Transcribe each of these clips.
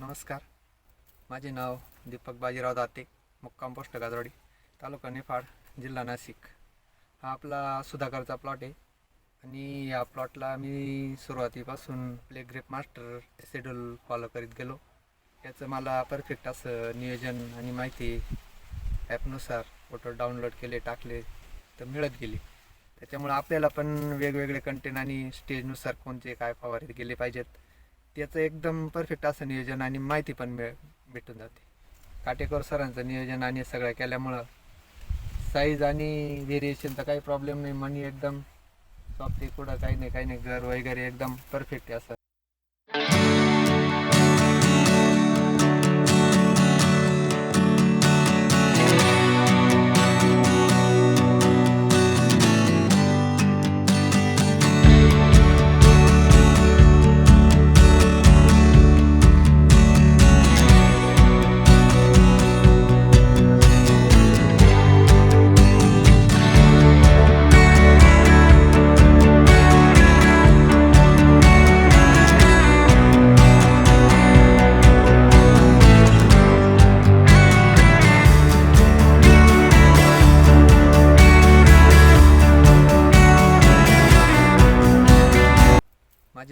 नमस्कार. माझे नाव दीपक बाजीराव दाते मुक्काम पोस्ट गाजवाडी तालुका निफाड जिल्हा नाशिक. हा आपला सुधाकरचा प्लॉट आहे आणि या प्लॉटला मी सुरुवातीपासून play grape master schedule follow करीत गेलो. याचं मला परफेक्ट असं नियोजन आणि माहिती ॲपनुसार फोटो डाउनलोड केले टाकले तर मिळत गेली. त्याच्यामुळे आपल्याला पण वेगवेगळे कंटेंट आणि स्टेजनुसार कोणते काय फवारीत गेले पाहिजेत. त्याचं एकदम परफेक्ट असं नियोजन आणि माहिती पण मिळ भेटून जाते. काटेकोर सरांचं नियोजन आणि सगळं केल्यामुळं साईज आणि व्हेरिएशनचा काही प्रॉब्लेम नाही. मनी एकदम सॉफ्ट आहे कुठं काही नाही काही नाही. घर वगैरे एकदम परफेक्ट आहे असं.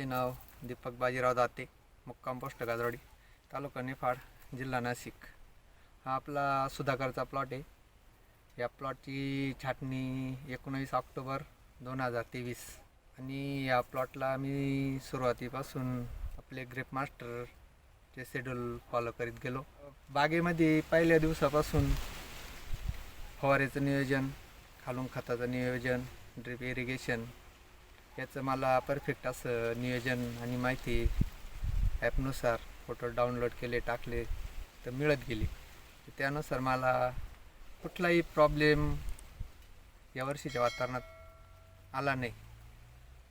नाव दीपक बाजीराव दाते मुक्काम पोस्ट गाजवाडी तालुका निफाड जिल्हा नाशिक. हा आपला सुधाकरचा प्लॉट आहे. या प्लॉटची छाटणी एकोणावीस ऑक्टोबर दोन हजार तेवीस. आणि या प्लॉटला मी सुरुवातीपासून आपले ग्रेप मास्टरचे शेड्यूल फॉलो करीत गेलो. बागेमध्ये पहिल्या दिवसापासून फवारेचं नियोजन खालून खताचं नियोजन ड्रिप इरिगेशन याचं मला परफेक्ट असं नियोजन आणि माहिती ॲपनुसार फोटो डाउनलोड केले टाकले तर मिळत गेली. त्यानुसार मला कुठलाही प्रॉब्लेम या वर्षीच्या वातावरणात आला नाही.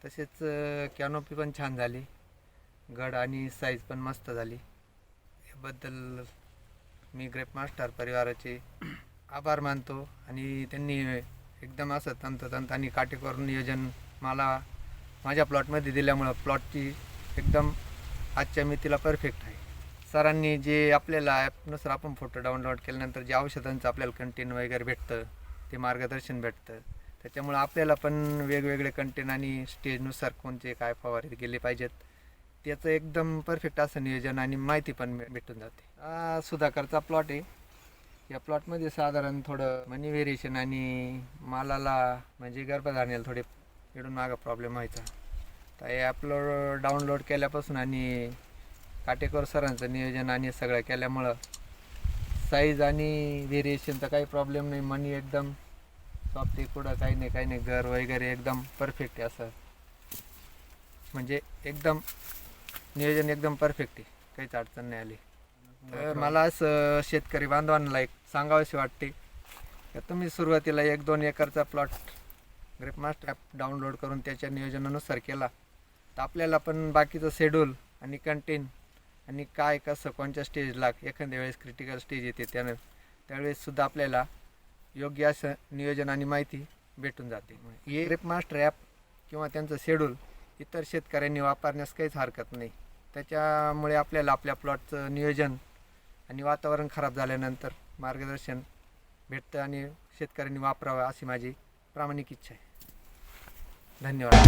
तसेच कॅनोपी पण छान झाली. गड आणि साईज पण मस्त झाली. याबद्दल मी ग्रेप मास्टर परिवाराचे आभार मानतो आणि त्यांनी एकदम असं तंततंत आणि काटेकोर नियोजन मला माझ्या प्लॉटमध्ये दिल्यामुळं प्लॉटची एकदम आजच्या मितीला परफेक्ट आहे. सरांनी जे आपल्याला ॲपनुसार आपण फोटो डाउनलोड केल्यानंतर जे औषधांचं आपल्याला कंटेन वगैरे भेटतं ते मार्गदर्शन भेटतं. त्याच्यामुळं आपल्याला पण वेगवेगळे कंटेन आणि स्टेजनुसार कोणते काय फवारे गेले पाहिजेत त्याचं एकदम परफेक्ट असं नियोजन आणि माहिती पण भेटून जाते. सुधाकरचा प्लॉट आहे. या प्लॉटमध्ये साधारण थोडं मनी व्हेरिएशन आणि मालाला म्हणजे गर्भधारणेला थोडे इकडून मागं प्रॉब्लेम व्हायचा तर हे अपलोड डाउनलोड केल्यापासून आणि काटेकोर सरांचं नियोजन आणि सगळं केल्यामुळं साईज आणि व्हेरिएशनचा काही प्रॉब्लेम नाही. मनी एकदम सॉफ्ट कुठं काही नाही काही नाही. घर वगैरे एकदम परफेक्ट आहे असं. म्हणजे एकदम नियोजन एकदम परफेक्ट आहे. काहीच अडचण नाही आली. तर मला असं शेतकरी बांधवांना एक सांगावंशी वाटते. का तुम्ही सुरुवातीला एक दोन एकरचा plot grape master app download करून त्याच्या नियोजनानुसार केला. तर आपल्याला पण बाकीचं शेड्यूल आणि कंटेन आणि काय कसं कोणत्या स्टेजला एखाद्या वेळेस क्रिटिकल स्टेज येते त्यानं त्यावेळेससुद्धा आपल्याला योग्य असं नियोजन आणि माहिती भेटून जाते. हे ग्रेपमास्टर ॲप किंवा त्यांचं शेड्यूल इतर शेतकऱ्यांनी वापरण्यास काहीच हरकत नाही. त्याच्यामुळे आपल्याला आपल्या प्लॉटचं नियोजन आणि वातावरण खराब झाल्यानंतर मार्गदर्शन भेटतं आणि शेतकऱ्यांनी वापरावं अशी माझी प्रामाणिक इच्छा आहे. धन्यवाद.